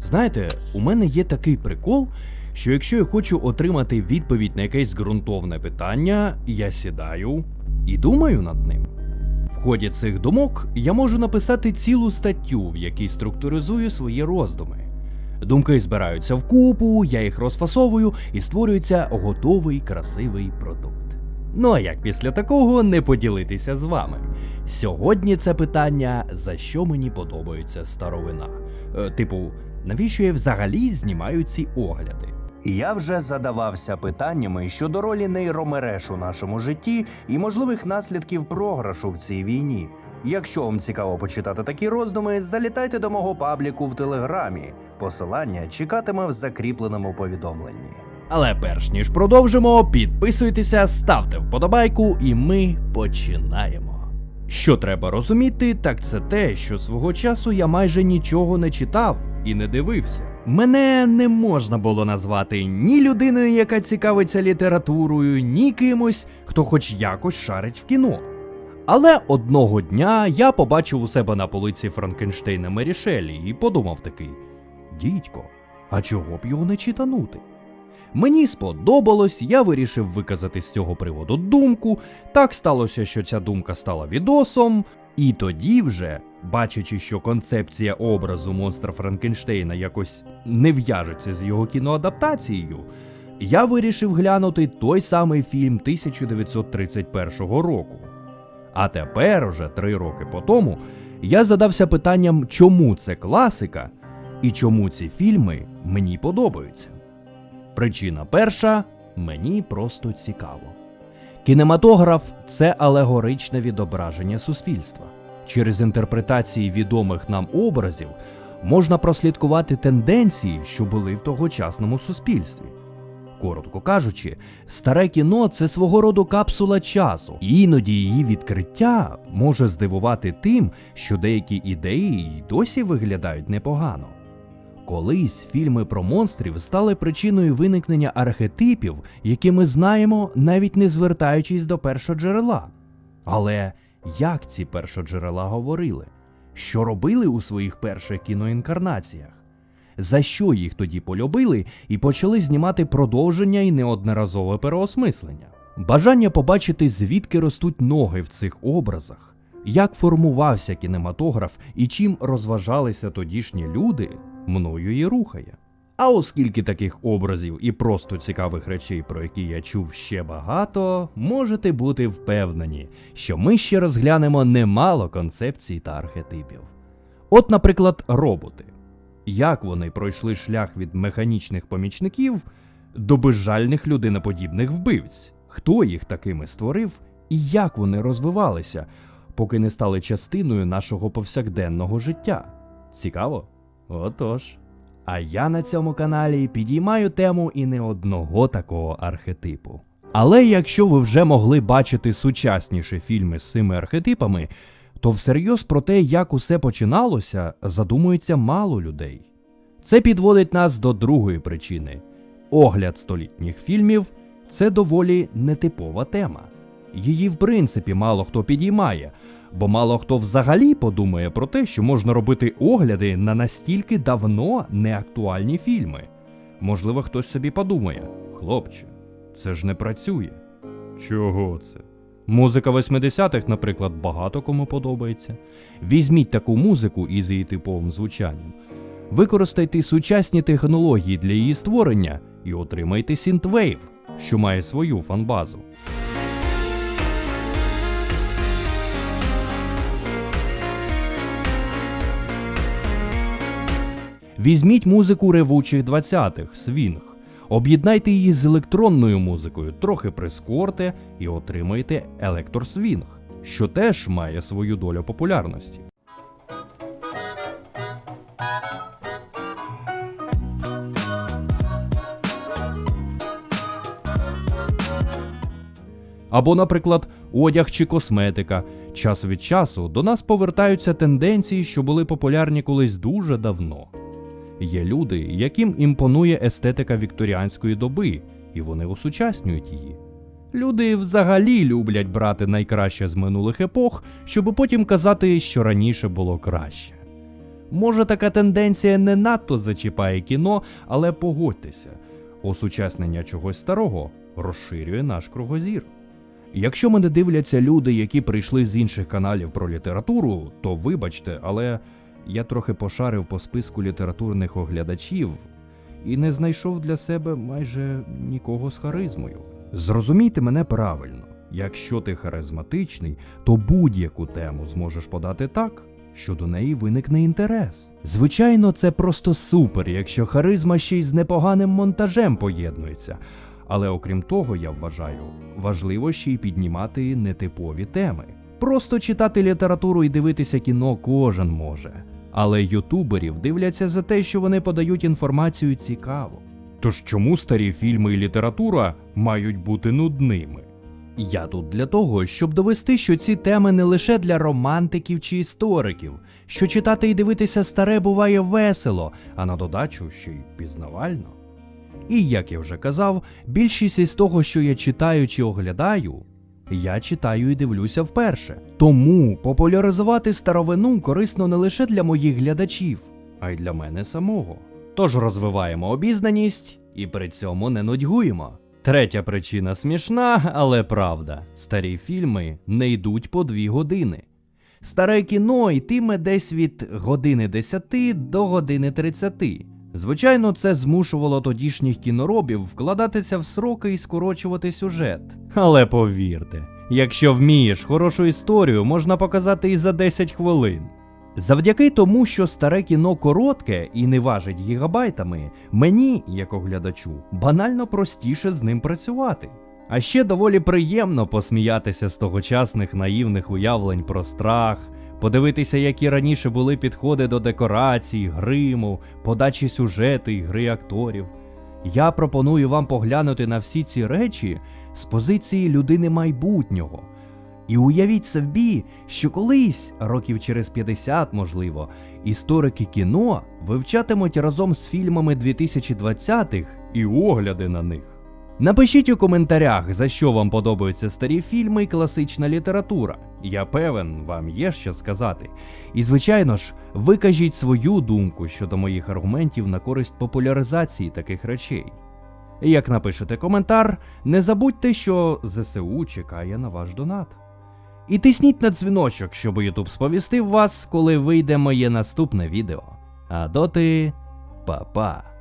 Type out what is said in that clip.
Знаєте, у мене є такий прикол, що якщо я хочу отримати відповідь на якесь ґрунтовне питання, я сідаю і думаю над ним. В ході цих думок я можу написати цілу статтю, в якій структуризую свої роздуми. Думки збираються вкупу, я їх розфасовую і створюється готовий красивий продукт. Ну а як після такого не поділитися з вами? Сьогодні це питання, за що мені подобається старовина. Е, типу, навіщо я взагалі знімаю ці огляди? Я вже задавався питаннями щодо ролі нейромереж у нашому житті і можливих наслідків програшу в цій війні. Якщо вам цікаво почитати такі роздуми, залітайте до мого пабліку в телеграмі. Посилання чекатиме в закріпленому повідомленні. Але перш ніж продовжимо, підписуйтеся, ставте вподобайку, і ми починаємо. Що треба розуміти, так це те, що свого часу я майже нічого не читав і не дивився. Мене не можна було назвати ні людиною, яка цікавиться літературою, ні кимось, хто хоч якось шарить в кіно. Але одного дня я побачив у себе на полиці Франкенштейна Мерішелі і подумав такий: дідько, а чого б його не читанути? Мені сподобалось, я вирішив виказати з цього приводу думку. Так сталося, що ця думка стала відосом, і тоді вже, бачачи, що концепція образу монстра Франкенштейна якось не в'яжеться з його кіноадаптацією, я вирішив глянути той самий фільм 1931 року. А тепер, уже три роки по тому, я задався питанням, чому це класика і чому ці фільми мені подобаються. Причина перша мені просто цікаво. Кінематограф це алегоричне відображення суспільства. Через інтерпретації відомих нам образів можна прослідкувати тенденції, що були в тогочасному суспільстві. Коротко кажучи, старе кіно це свого роду капсула часу, і іноді її відкриття може здивувати тим, що деякі ідеї й досі виглядають непогано. Колись фільми про монстрів стали причиною виникнення архетипів, які ми знаємо, навіть не звертаючись до першоджерела. Але як ці першоджерела говорили? Що робили у своїх перших кіноінкарнаціях? За що їх тоді полюбили і почали знімати продовження і неодноразове переосмислення? Бажання побачити, звідки ростуть ноги в цих образах, як формувався кінематограф і чим розважалися тодішні люди, мною і рухає. А оскільки таких образів і просто цікавих речей, про які я чув ще багато, можете бути впевнені, що ми ще розглянемо немало концепцій та архетипів. От, наприклад, роботи. Як вони пройшли шлях від механічних помічників до безжальних людиноподібних вбивць? Хто їх такими створив і як вони розвивалися, поки не стали частиною нашого повсякденного життя? Цікаво? Отож. А я на цьому каналі підіймаю тему і не одного такого архетипу. Але якщо ви вже могли бачити сучасніші фільми з цими архетипами, то всерйоз про те, як усе починалося, задумується мало людей. Це підводить нас до другої причини: огляд столітніх фільмів це доволі нетипова тема. Її, в принципі, мало хто підіймає, бо мало хто взагалі подумає про те, що можна робити огляди на настільки давно неактуальні фільми. Можливо, хтось собі подумає: хлопче, це ж не працює. Чого це? Музика 80-х, наприклад, багато кому подобається. Візьміть таку музику із її типовим звучанням, використайте сучасні технології для її створення і отримайте сінтвейв, що має свою фанбазу. Візьміть музику ревучих 20-х, свінг. Об'єднайте її з електронною музикою, трохи прискорте і отримаєте електросвінг, що теж має свою долю популярності. Або, наприклад, одяг чи косметика. Час від часу до нас повертаються тенденції, що були популярні колись дуже давно. Є люди, яким імпонує естетика вікторіанської доби, і вони осучаснюють її. Люди взагалі люблять брати найкраще з минулих епох, щоб потім казати, що раніше було краще. Може, така тенденція не надто зачіпає кіно, але погодьтеся, осучаснення чогось старого розширює наш кругозір. Якщо мене дивляться люди, які прийшли з інших каналів про літературу, то вибачте, але я трохи пошарив по списку літературних оглядачів і не знайшов для себе майже нікого з харизмою. Зрозумійте мене правильно, якщо ти харизматичний, то будь-яку тему зможеш подати так, що до неї виникне інтерес. Звичайно, це просто супер, якщо харизма ще й з непоганим монтажем поєднується. Але окрім того, я вважаю, важливо ще й піднімати нетипові теми. Просто читати літературу і дивитися кіно кожен може. Але ютуберів дивляться за те, що вони подають інформацію цікаво. Тож чому старі фільми і література мають бути нудними? Я тут для того, щоб довести, що ці теми не лише для романтиків чи істориків, що читати і дивитися старе буває весело, а на додачу ще й пізнавально. І як я вже казав, більшість із того, що я читаю чи оглядаю, я читаю і дивлюся вперше. Тому популяризувати старовину корисно не лише для моїх глядачів, а й для мене самого. Тож розвиваємо обізнаність і при цьому не нудьгуємо. Третя причина смішна, але правда: старі фільми не йдуть по дві години. Старе кіно йтиме десь від години 10 до години 30. Звичайно, це змушувало тодішніх кіноробів вкладатися в сроки і скорочувати сюжет. Але повірте, якщо вмієш хорошу історію, можна показати і за 10 хвилин. Завдяки тому, що старе кіно коротке і не важить гігабайтами, мені, як оглядачу, банально простіше з ним працювати. А ще доволі приємно посміятися з тогочасних наївних уявлень про страх, подивитися, які раніше були підходи до декорацій, гриму, подачі сюжету і гри акторів. Я пропоную вам поглянути на всі ці речі з позиції людини майбутнього. І уявіть собі, що колись, років через 50, можливо, історики кіно вивчатимуть разом з фільмами 2020-х і огляди на них. Напишіть у коментарях, за що вам подобаються старі фільми і класична література. Я певен, вам є що сказати. І звичайно ж, викажіть свою думку щодо моїх аргументів на користь популяризації таких речей. Як напишете коментар, не забудьте, що ЗСУ чекає на ваш донат. І тисніть на дзвіночок, щоб YouTube сповістив вас, коли вийде моє наступне відео. А доти, па-па.